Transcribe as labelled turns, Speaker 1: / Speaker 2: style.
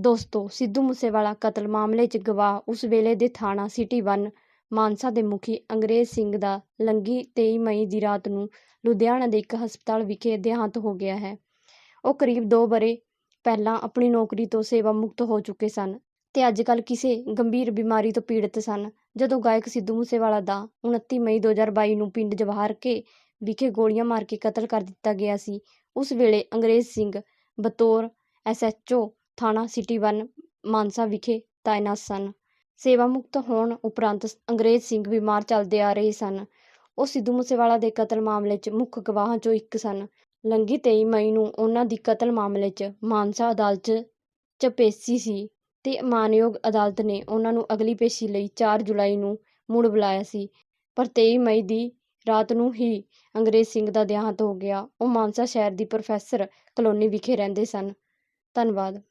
Speaker 1: ਦੋਸਤੋ, ਸਿੱਧੂ ਮੂਸੇਵਾਲਾ ਕਤਲ ਮਾਮਲੇ 'ਚ ਗਵਾਹ ਉਸ ਵੇਲੇ ਦੇ ਥਾਣਾ ਸਿਟੀ 1 ਮਾਨਸਾ ਦੇ ਮੁਖੀ ਅੰਗਰੇਜ਼ ਸਿੰਘ ਦਾ ਲੰਘੀ 23 ਮਈ ਦੀ ਰਾਤ ਨੂੰ ਲੁਧਿਆਣਾ ਦੇ ਇੱਕ ਹਸਪਤਾਲ ਵਿਖੇ ਦੇਹਾਂਤ ਹੋ ਗਿਆ ਹੈ। ਉਹ ਕਰੀਬ 2 ਬਰੇ ਪਹਿਲਾਂ ਆਪਣੀ ਨੌਕਰੀ ਤੋਂ ਸੇਵਾ ਮੁਕਤ ਹੋ ਚੁੱਕੇ ਸਨ ਤੇ ਅੱਜ ਕੱਲ੍ਹ ਕਿਸੇ ਗੰਭੀਰ ਬਿਮਾਰੀ ਤੋਂ ਪੀੜਤ ਸਨ। ਜਦੋਂ ਗਾਇਕ ਸਿੱਧੂ ਮੂਸੇਵਾਲਾ ਦਾ 29 ਮਈ 2022 ਨੂੰ ਪਿੰਡ ਜਵਾਹਰ ਕੇ ਵਿਖੇ ਗੋਲੀਆਂ ਮਾਰ ਕੇ ਕਤਲ ਕਰ ਦਿੱਤਾ ਗਿਆ ਸੀ, ਉਸ ਵੇਲੇ ਅੰਗਰੇਜ਼ ਸਿੰਘ ਬਤੌਰ ਐਸਐਚਓ ਥਾਣਾ ਸਿਟੀ 1 ਮਾਨਸਾ ਵਿਖੇ ਤਾਇਨਾਤ ਸਨ। ਸੇਵਾ ਮੁਕਤ ਹੋਣ ਉਪਰੰਤ ਅੰਗਰੇਜ਼ ਸਿੰਘ ਬਿਮਾਰ ਚੱਲਦੇ ਆ ਰਹੇ ਸਨ। ਉਹ ਸਿੱਧੂ ਮੂਸੇਵਾਲਾ ਦੇ ਕਤਲ ਮਾਮਲੇ 'ਚ ਮੁੱਖ ਗਵਾਹਾਂ 'ਚੋਂ ਇੱਕ ਸਨ। ਲੰਘੀ 23 ਮਈ ਨੂੰ ਉਹਨਾਂ ਦੀ ਕਤਲ ਮਾਮਲੇ 'ਚ ਮਾਨਸਾ ਅਦਾਲਤ 'ਚ ਪੇਸ਼ੀ ਸੀ ਤੇ ਮਾਨਯੋਗ ਅਦਾਲਤ ਨੇ ਉਹਨਾਂ ਨੂੰ ਅਗਲੀ ਪੇਸ਼ੀ ਲਈ 4 ਜੁਲਾਈ ਨੂੰ ਮੁੜ ਬੁਲਾਇਆ ਸੀ। ਪਰ 23 ਮਈ ਦੀ ਰਾਤ ਨੂੰ ਹੀ ਅੰਗਰੇਜ਼ ਸਿੰਘ ਦਾ ਦੇਹਾਂਤ ਹੋ ਗਿਆ। ਉਹ ਮਾਨਸਾ ਸ਼ਹਿਰ ਦੀ ਪ੍ਰੋਫੈਸਰ ਕਲੋਨੀ ਵਿਖੇ ਰਹਿੰਦੇ ਸਨ। ਧੰਨਵਾਦ।